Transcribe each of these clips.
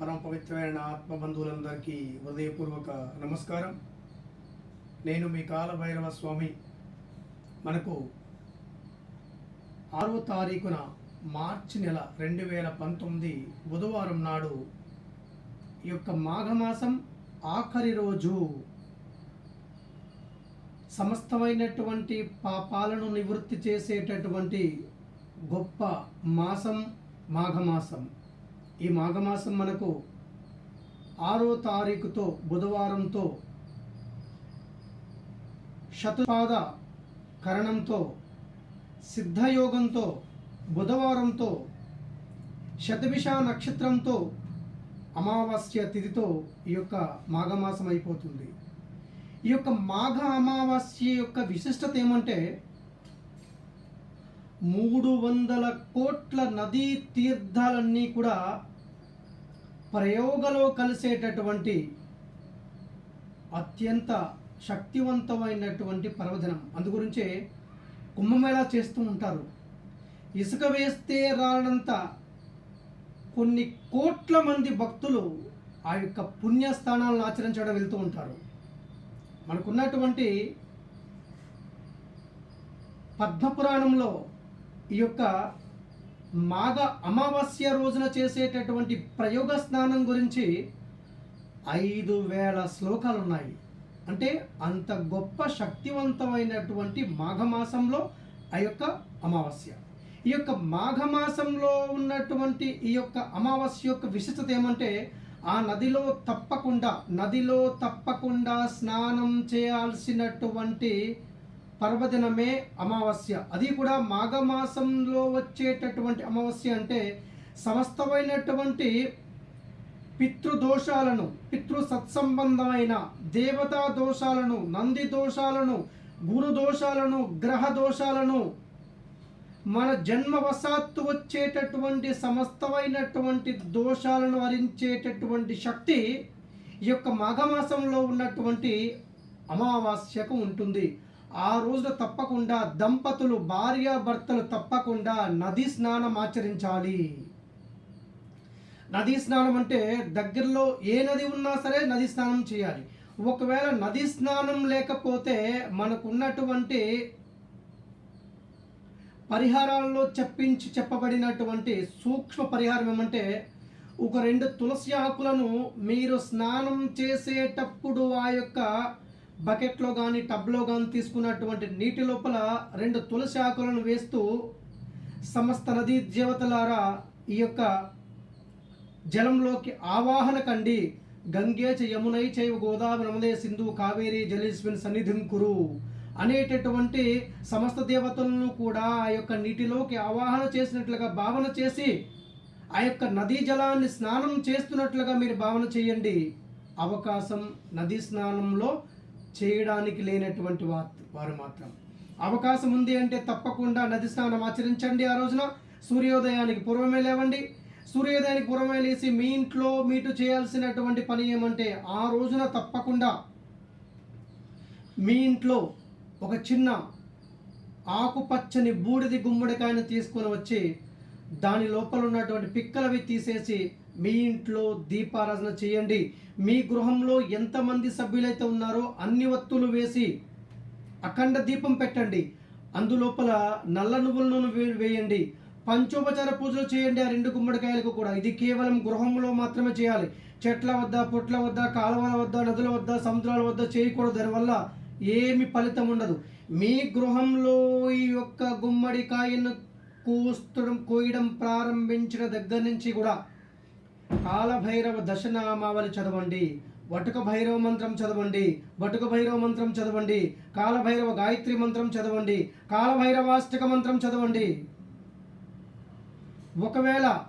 పరమ పవిత్రమైన ఆత్మ బంధువులందరికీ హృదయపూర్వక నమస్కారం. నేను మీ కాలభైరవ స్వామి. మనకు ఆరో తారీఖున మార్చి నెల రెండు వేల పంతొమ్మిది బుధవారం నాడు ఈ యొక్క మాఘమాసం ఆఖరి రోజు సమస్తమైనటువంటి పాపాలను నివృత్తి చేసేటటువంటి గొప్ప మాసం మాఘమాసం. ఈ మాఘమాసం మనకు ఆరో తారీఖుతో బుధవారంతో శతపాద కరణంతో సిద్ధయోగంతో బుధవారంతో శతభిష నక్షత్రంతో అమావాస్య తిథితో ఈ యొక్క మాఘమాసం అయిపోతుంది. ఈ యొక్క మాఘ అమావాస్య యొక్క విశిష్టత ఏమంటే మూడు వందల కోట్ల నదీ తీర్థాలన్నీ కూడా ప్రయోగలో కలిసేటటువంటి అత్యంత శక్తివంతమైనటువంటి పర్వదినం. అందుగురించే కుంభమేళా చేస్తూ ఉంటారు. ఇసుక వేస్తే రానంత కొన్ని కోట్ల మంది భక్తులు ఆ యొక్క పుణ్యస్థానాలను ఆచరించడం వెళ్తూ ఉంటారు. మనకున్నటువంటి పద్మపురాణంలో ఈ యొక్క మాఘ అమావాస్య రోజున చేసేటటువంటి ప్రయోగ స్నానం గురించి ఐదు వేల శ్లోకాలు ఉన్నాయి అంటే అంత గొప్ప శక్తివంతమైనటువంటి మాఘమాసంలో ఆ యొక్క అమావాస్య. ఈ యొక్క మాఘమాసంలో ఉన్నటువంటి ఈ యొక్క అమావాస్య యొక్క విశిష్టత ఏమంటే ఆ నదిలో తప్పకుండా నదిలో తప్పకుండా స్నానం చేయాల్సినటువంటి పర్వదినమే అమావాస్య. అది కూడా మాఘమాసంలో వచ్చేటటువంటి అమావాస్య అంటే సమస్తమైనటువంటి పితృదోషాలను పితృ సత్సంబంధమైన దేవతా దోషాలను నంది దోషాలను గురు దోషాలను గ్రహ దోషాలను మన జన్మవశాత్తు వచ్చేటటువంటి సమస్తమైనటువంటి దోషాలను హరించేటటువంటి శక్తి ఈ యొక్క మాఘమాసంలో ఉన్నటువంటి అమావాస్యకు ఉంటుంది. ఆ రోజున తప్పకుండా దంపతులు భార్యాభర్తలు తప్పకుండా నది స్నానం ఆచరించాలి. నదీ స్నానం అంటే దగ్గరలో ఏ నది ఉన్నా సరే నది స్నానం చేయాలి. ఒకవేళ నది స్నానం లేకపోతే మనకున్నటువంటి పరిహారాల్లో చెప్పించి చెప్పబడినటువంటి సూక్ష్మ పరిహారం ఏమంటే ఒక రెండు తులసి ఆకులను మీరు స్నానం చేసేటప్పుడు ఆ యొక్క బకెట్లో కానీ టబ్లో కానీ తీసుకున్నటువంటి నీటి లోపల రెండు తులసి ఆకులను వేస్తూ సమస్త నదీ దేవతలారా ఈ యొక్క జలంలోకి ఆవాహన కండి. గంగే చ యమునై చైవ గోదావరి నమదే సింధు కావేరి జలేస్మిన్ సన్నిధిం కురు అనేటటువంటి సమస్త దేవతలను కూడా ఆ యొక్క నీటిలోకి ఆవాహన చేసినట్లుగా భావన చేసి ఆ యొక్క నదీ జలాన్ని స్నానం చేస్తున్నట్లుగా మీరు భావన చేయండి. అవకాశం నదీ స్నానంలో చేయడానికి లేనటువంటి వారు మాత్రం. అవకాశం ఉంది అంటే తప్పకుండా నది స్నానం ఆచరించండి ఆ రోజున. సూర్యోదయానికి పూర్వమే లేవండి. సూర్యోదయానికి పూర్వమే లేచి మీ ఇంట్లో మీటు చేయాల్సినటువంటి పని ఏమంటే ఆ రోజున తప్పకుండా మీ ఇంట్లో ఒక చిన్న ఆకుపచ్చని బూడిది గుమ్మడికాయను తీసుకొని వచ్చి దాని లోపల ఉన్నటువంటి పిక్కలవి తీసేసి మీ ఇంట్లో దీపారాధన చేయండి. మీ గృహంలో ఎంతమంది సభ్యులైతే ఉన్నారో అన్ని వత్తులు వేసి అఖండ దీపం పెట్టండి. అందులోపల నల్ల నువ్వుల నూనె వే- వేయండి. పంచోపచార పూజలు చేయండి ఆ రెండు గుమ్మడికాయలకు కూడా. ఇది కేవలం గృహంలో మాత్రమే చేయాలి. చెట్ల వద్ద పొట్ల వద్ద కాలువల వద్ద నదుల వద్ద సముద్రాల వద్ద చేయకూడదు. దానివల్ల ఏమి ఫలితం ఉండదు. మీ గృహంలో ఈ యొక్క గుమ్మడికాయను కోస్తడం కోయడం ప్రారంభించిన దగ్గర నుంచి కూడా కాలభైరవ దశనామావళి చదవండి. వటుక భైరవ మంత్రం చదవండి. వటుక భైరవ మంత్రం చదవండి. కాలభైరవ గాయత్రి మంత్రం చదవండి. కాలభైరవాష్టక మంత్రం చదవండి. ఒకవేళ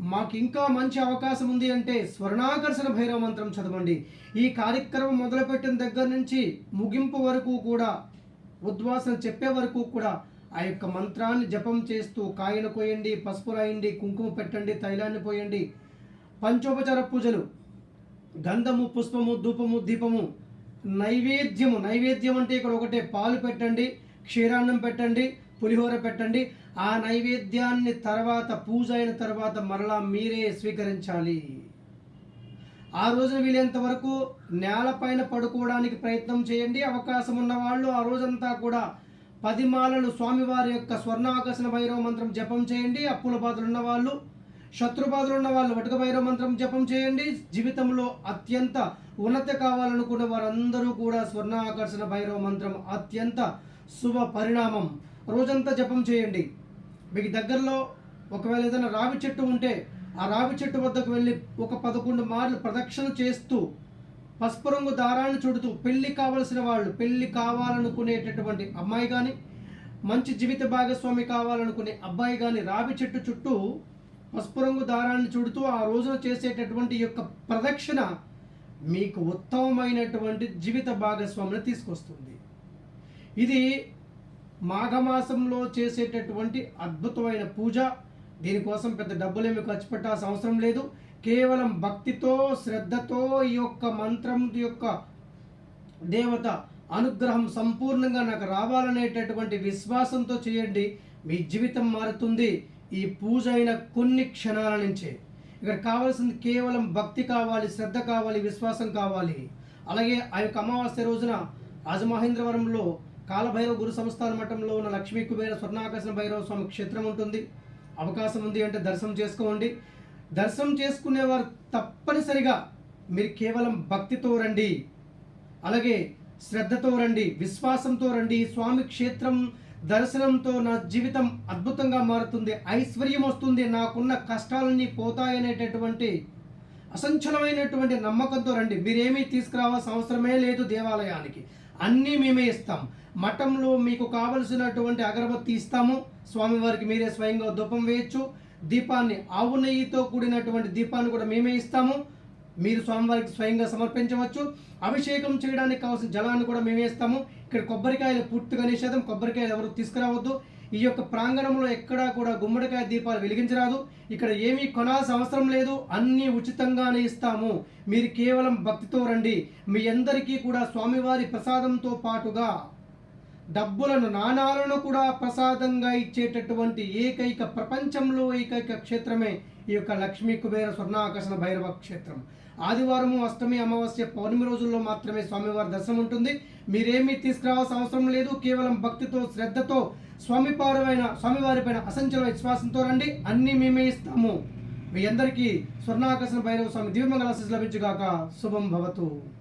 మాకు ఇంకా మంచి అవకాశం ఉంది అంటే స్వర్ణాకర్షణ భైరవ మంత్రం చదవండి. ఈ కార్యక్రమం మొదలుపెట్టిన దగ్గర నుంచి ముగింపు వరకు కూడా ఉద్వాసన చెప్పే వరకు కూడా ఆ యొక్క మంత్రాన్ని జపం చేస్తూ కాయను కోయండి పసుపు రాయండి కుంకుమ పెట్టండి తైలాన్ని పోయండి. పంచోపచార పూజలు. గంధము పుష్పము ధూపము దీపము. నైవేద్యము. నైవేద్యం అంటే ఇక్కడ ఒకటే. పాలు పెట్టండి క్షీరాన్నం పెట్టండి పులిహోర పెట్టండి. ఆ నైవేద్యాన్ని తర్వాత పూజ అయిన తర్వాత మరలా మీరే స్వీకరించాలి. ఆ రోజున వీలైనంత వరకు నేలపైన పడుకోవడానికి ప్రయత్నం చేయండి. అవకాశం ఉన్న వాళ్ళు ఆ రోజంతా కూడా పది మాలలు స్వామివారి యొక్క స్వర్ణాకర్షణ భైరవ మంత్రం జపం చేయండి. అప్పుల బాధలు ఉన్న వాళ్ళు శత్రు బాధలు ఉన్న వాళ్ళు వటుక భైరవ మంత్రం జపం చేయండి. జీవితంలో అత్యంత ఉన్నత కావాలనుకున్న వారందరూ కూడా స్వర్ణాకర్షణ భైరవ మంత్రం అత్యంత శుభ పరిణామం. రోజంతా జపం చేయండి. మీకు దగ్గరలో ఒకవేళ ఏదైనా రావి చెట్టు ఉంటే ఆ రావి చెట్టు వద్దకు వెళ్ళి ఒక పదకొండు మార్లు ప్రదక్షిణ చేస్తూ పసుపు రంగు దారాన్ని చుడుతూ పెళ్ళి కావలసిన వాళ్ళు పెళ్ళి కావాలనుకునేటటువంటి అమ్మాయి కానీ మంచి జీవిత భాగస్వామి కావాలనుకునే అబ్బాయి కానీ రావి చెట్టు చుట్టూ పసుపు రంగు దారాన్ని చుడుతూ ఆ రోజున చేసేటటువంటి యొక్క ప్రదక్షిణ మీకు ఉత్తమమైనటువంటి జీవిత భాగస్వామిని తీసుకొస్తుంది. ఇది మాఘమాసంలో చేసేటటువంటి అద్భుతమైన పూజ. దీనికోసం పెద్ద డబ్బులేమి ఖర్చు పెట్టాల్సిన అవసరం లేదు. కేవలం భక్తితో శ్రద్ధతో ఈ యొక్క మంత్రం యొక్క దేవత అనుగ్రహం సంపూర్ణంగా నాకు రావాలనేటటువంటి విశ్వాసంతో చేయండి. మీ జీవితం మారుతుంది. ఈ పూజ అయిన కొన్ని క్షణాల నుంచే. ఇక్కడ కావాల్సింది కేవలం భక్తి కావాలి శ్రద్ధ కావాలి విశ్వాసం కావాలి. అలాగే ఆ యొక్క అమావాస్య రోజున రాజమహేంద్రవరంలో కాలభైరవ గురు సంస్థాన మఠంలో ఉన్న లక్ష్మీ కుబేర స్వర్ణాకర్షణ భైరవ స్వామి క్షేత్రం ఉంటుంది. అవకాశం ఉంది అంటే దర్శనం చేసుకోండి. దర్శనం చేసుకునేవారు తప్పనిసరిగా మీరు కేవలం భక్తితో రండి. అలాగే శ్రద్ధతో రండి విశ్వాసంతో రండి. స్వామి క్షేత్రం దర్శనంతో నా జీవితం అద్భుతంగా మారుతుంది. ఐశ్వర్యం వస్తుంది. నాకున్న కష్టాలన్నీ పోతాయనేటటువంటి అసంచలమైనటువంటి నమ్మకంతో రండి. మీరేమీ తీసుకురావాల్సిన అవసరమే లేదు దేవాలయానికి. అన్నీ మేమే ఇస్తాం. మఠంలో మీకు కావలసినటువంటి అగరబత్తి ఇస్తాము. స్వామివారికి మీరే స్వయంగా ధూపం వేయచ్చు. దీపాన్ని ఆవు నెయ్యితో కూడినటువంటి దీపాన్ని కూడా మేమే ఇస్తాము. మీరు స్వామివారికి స్వయంగా సమర్పించవచ్చు. అభిషేకం చేయడానికి కావాల్సిన జలాన్ని కూడా మేమే ఇస్తాము. ఇక్కడ కొబ్బరికాయలు పూర్తిగా నిషేధం. కొబ్బరికాయలు ఎవరు తీసుకురావద్దు. ఈ యొక్క ప్రాంగణంలో ఎక్కడా కూడా గుమ్మడికాయ దీపాలు వెలిగించరాదు. ఇక్కడ ఏమీ కొనాల్సిన అవసరం లేదు. అన్నీ ఉచితంగానే ఇస్తాము. మీరు కేవలం భక్తితో రండి. మీ అందరికీ కూడా స్వామివారి ప్రసాదంతో పాటుగా డబ్బులను నాణాలను కూడా ప్రసాదంగా ఇచ్చేటటువంటి ఏకైక ప్రపంచంలో ఏకైక క్షేత్రమే ఈ యొక్క లక్ష్మీ కుబేర స్వర్ణాకర్షణ భైరవ క్షేత్రం. ఆదివారము అష్టమి అమావాస్య పౌర్ణమి రోజుల్లో మాత్రమే స్వామివారి దర్శనం ఉంటుంది. మీరేమీ తీసుకురావాల్సిన అవసరం లేదు. కేవలం భక్తితో శ్రద్ధతో స్వామిపారమైన స్వామివారిపైన అసంచల విశ్వాసంతో రండి. అన్నీ మేమే ఇస్తాము. మీ అందరికీ స్వర్ణాకర్షణ భైరవ స్వామి దివ్యమంగళ లభించుగాక. శుభం భవతు.